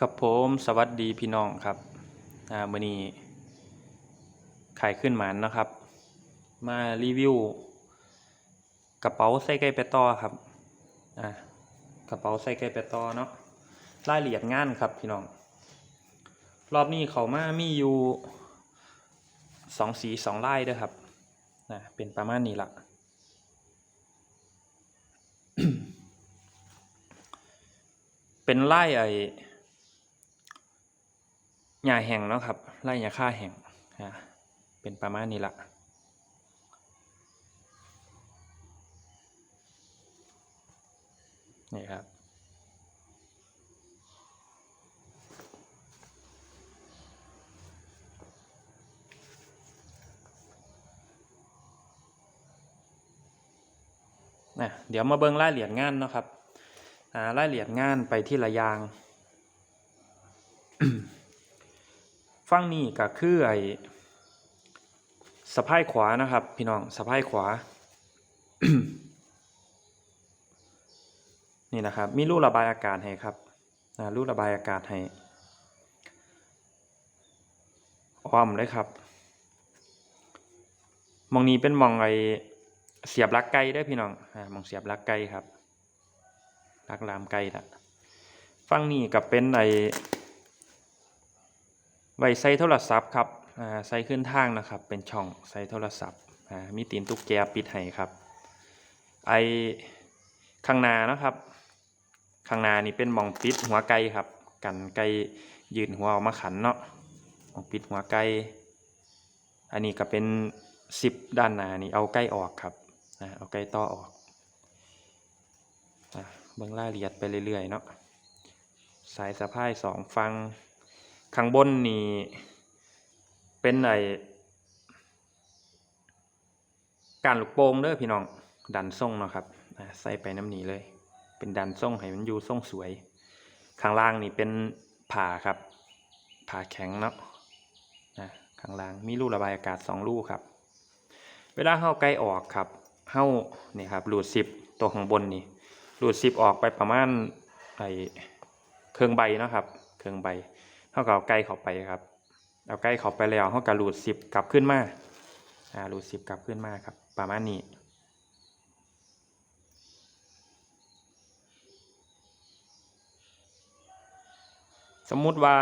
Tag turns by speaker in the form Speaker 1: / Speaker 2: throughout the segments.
Speaker 1: ครับผมสวัสดีพี่น้องครับอ่ามื่อนี้ขายขึ้นหมันนะครับ มารีวิว กระเป๋าใส่ไก่ไปต่อครับอ่ากระเป๋าใส่ไก่ไปต่อเนาะรายละเอียดงานครับพี่น้อง รอบนี้เขามามีอยู่สองสีสองลายด้วยครับนะเป็นประมาณนี้ละเป็นไล่ไอ หญ้าแห้งเนาะครับไล่หญ้าค่าแห้งอ่าเป็นประมาณนี้ละนี่ครับนะเดี๋ยวมาเบิ่งรายละเอียดงานเนาะครับอ่ารายละเอียดงานไปที่ละยาง ฟังนี่ก็คือไอ้สะพายขวานะครับ พี่น้องสะพายขวา นี่นะครับ มีรูระบายอากาศให้ครับอ่ารูระบายอากาศให้อ้อมเลยครับมองนี้เป็นมองไอเสียบลักไก่ได้พี่น้องอ่ามองเสียบลักไก่ครับลักลามไก่ละฟังนี่กับเป็นไอ ไว้ใส่โทรศัพท์ครับใส่ขึ้นทางนะครับ เป็นช่องใส่โทรศัพท์มีตีนตุ๊กแกปิดให้ครับ ไอข้างหน้านะครับ ข้างหน้านี่เป็นมองปิดหัวไก่ครับ กันไก่ยืนหัวออกมาขันเนาะมองปิดหัวไก่อันนี้ก็เป็นสิบด้านหน้านี่เอาไก่ออกครับเอาไก่ต่อออกเบิ่งราละเอียดไปเรื่อยๆเนาะสายสะพายสองฟัง ข้างบนนี่เป็นไอการลูกโป่งเด้อพี่น้องดันส่งเนาะครับใส่ไปน้ำหนีเลย เป็นดันส่งให้มันอยู่ส่งสวย ข้างล่างนี่เป็นผ่าครับ ผ่าแข็งเนาะนะข้างล่างมีรูระบายอากาศสองรูครับ เวลาเข้าใกล้ออกครับเข้านี่ครับรูดซิปตัวข้างบนนี่รูดซิปออกไปประมาณไอเครื่องใบนะครับ เครื่องใบ เขากับเอาใกล้เข้าไปครับ เอาใกล้เข้าไปแล้วเขากับรูดซิปกลับขึ้นมาอ่ารูดซิปกลับขึ้นมาครับ ประมาณนี้สมมุติว่า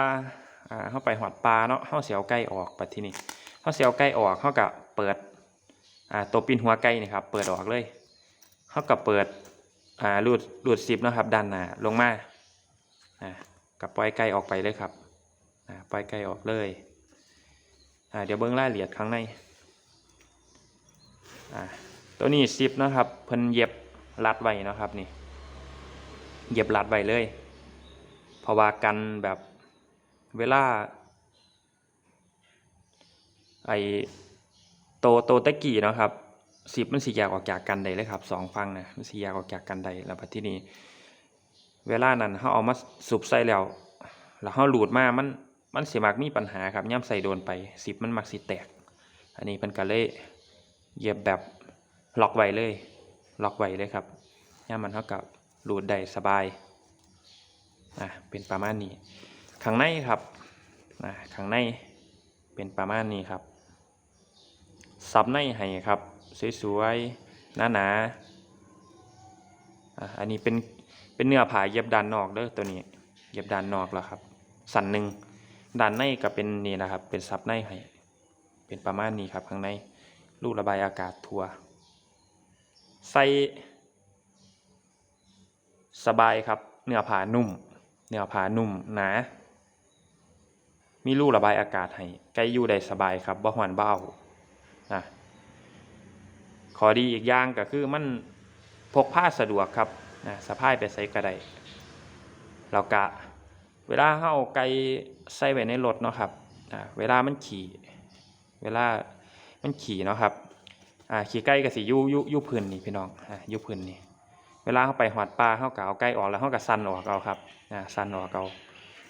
Speaker 1: อ่าเข้าไปหอดปลาเนาะเข้าเสียวไก่ออกไปที่นี่เข้าเสียวไก่ออกเข้ากับเปิดอ่าตัวปินหัวไก่นี่ครับ เปิดออกเลยเข้ากับเปิดอ่ารูดรูดซิปนะครับด้านหนาลงมาอ่ากับปล่อยไก่ออกไปเลยครับ ปล่อยไก่ออกเลยเดี๋ยวเบิ้งรายละเอียดข้างในตัวนี้ซิปนะครับเพิ่นเย็บรัดไว้นะครับนี่เย็บรัดไว้เลยเพราะว่ากันแบบเวลาไอโตโตตะกี้นะครับสิบมันสีแยกออกจากกันได้เลยครับสองฟังนะมันสีแยกออกจากกันได้แล้วพอที่นี้เวลานั้นเขาเอามาสูบใส่แล้วแล้วเขาหลุดมามัน มันสิมักมีปัญหาครับย่ำใส่โดนไปสิบมันมักสิแตก อันนี้เป็นก็เลยเย็บแบบล็อกไว้เลย ล็อกไว้เลยครับย่ำมันเท่ากับหลุดได้สบายอะเป็นประมาณนี้ข้างในครับอะข้างในเป็นประมาณนี้ครับซับในให้ครับสวยๆหนาๆอะอันนี้เป็นเป็นเนื้อผ้าเย็บด้านนอกเด้อตัวนี้เย็บด้านนอกแล้วครับ สันหนึ่ง ด้านในก็เป็นนี่นะครับ เป็นซับในให้เป็นประมาณนี้ครับข้างในลูกระบายอากาศทั่วใส่สบายครับ เนื้อผ้านุ่ม เนื้อผ้านุ่มหนามีรูระบายอากาศให้ไก่อยู่ได้สบายครับบ่หวนเบ่เอานะขอดีอีกอย่างก็คือมันพกผ้าสะดวกครับนะสะพายไปใส่กระไดแล้วก็ เวลาเฮาเอาไก่ใส่ไว้ในรถเนาะครับเวลามันขี่ เวลามันขี่เนาะครับขี่ไก่ก็สิยู่ยู่ยู่พื้นนี่พี่น้องอ่ยู่พื้นนี่เวลาเข้าไปหอดปลาเข้ากับเอาใกล้ออกแล้วเข้ากับซันออกเอาครับซันออกเอา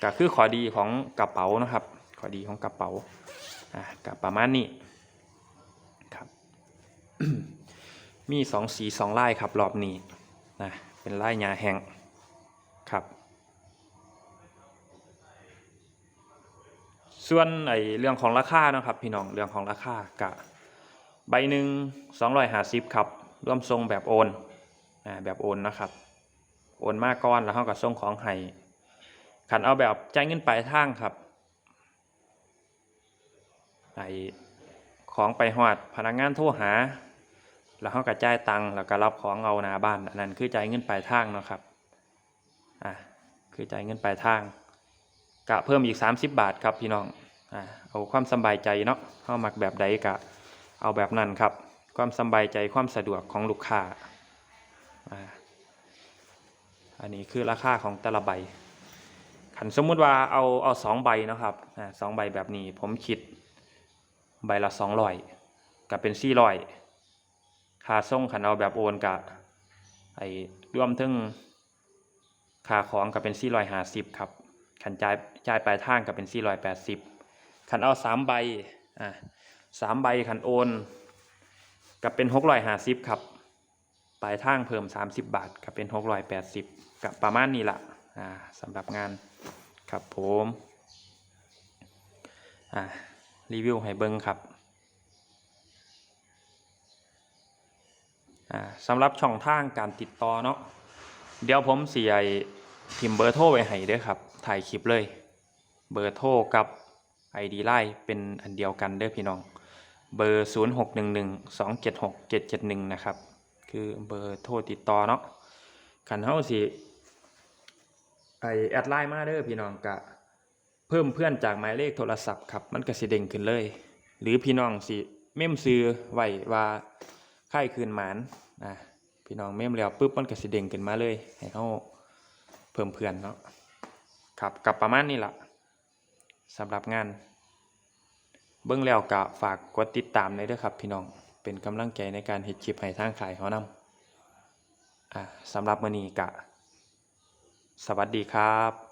Speaker 1: ก็คือขอดีของกระเป๋านะครับ ขอดีของกระเป๋ากับประมาณนี้ครับมีสองสีสองลายครับรอบนี้นะเป็นลายหญ้าแห้งครับ ส่วนไอเรื่องของราคานะครับ พี่น้องเรื่องของราคากะใบหนึ่งสองร้อยห้าสิบครับร่วมทรงแบบโอนอ่าแบบโอนนะครับ โอนมาก่อนแล้วเขาก็ส่งของให้ขันเอาแบบจ่ายเงินปลายทางครับไอของไปหอดพนักงานโทรหา แล้วเขาก็จ่ายตังค์แล้วก็รับของเอาหน้าบ้านอันนั้นคือจ่ายเงินปลายทางนะครับอ่าคือจ่ายเงินปลายทางกะเพิ่มอีก 30 บาทครับพี่น้อง เอาความสบายใจเนาะเข้ามักแบบใดกะเอาแบบนั้นครับ ความสบายใจความสะดวกของลูกค้าอันนี้คือราคาของแต่ละใบขันสมมุติว่าเอาเอาสองใบนะครับสองใบแบบนี้ผมคิดใบละสองร้อยกับเป็นสี่ร้อยค่าส่งขันเอาแบบโอนกะไอ้รวมถึงค่าของก็เป็นสี่ร้อยห้าสิบครับขันจ่ายจ่ายปลายทางก็เป็น480 ขันเอาสามใบอ่าสามใบขันโอนก็เป็น650ครับปลายทางเพิ่ม30บบาทก็เป็น680กับประมาณนี้ละอ่าสำหรับงานครับผมอ่ารีวิวให้เบิ้งครับอ่าสำหรับช่องทางการติดต่อเนาะเดี๋ยวผมเสีไอพิมพ์เบอร์โทรไว้ให้ด้อครับ ถ่ายคลิปเลย เบอร์โทรกับ ID ไลน์เป็นอันเดียวกันเด้อพี่น้อง เบอร์ 0 6 1 1 2 7 6 7 7 1 นะครับ คือเบอร์โทรติดต่อเนาะขันเฮาสิไอแอดไลน์มาเด้อพี่น้องกะเพิ่มเพื่อนจากหมายเลขโทรศัพท์ครับ มันก็สิเด้งขึ้นเลย หรือพี่น้องสิเมมซื้อไว้ว่าค่ายคืนหมานอะพี่น้องเมมแล้วปุ๊บมันก็สิเด้งขึ้นมาเลย ให้เฮาเพิ่มเพื่อนเนาะครับกับประมาณนี้ล่ะ สำหรับงาน เบื้องแล้วก็ฝากกดติดตามเลยด้อครับพี่น้องเป็นกำลังใจในการเห็ดคลิปให้ทางขายเขานำอะสำหรับมือนี้กะ สวัสดีครับ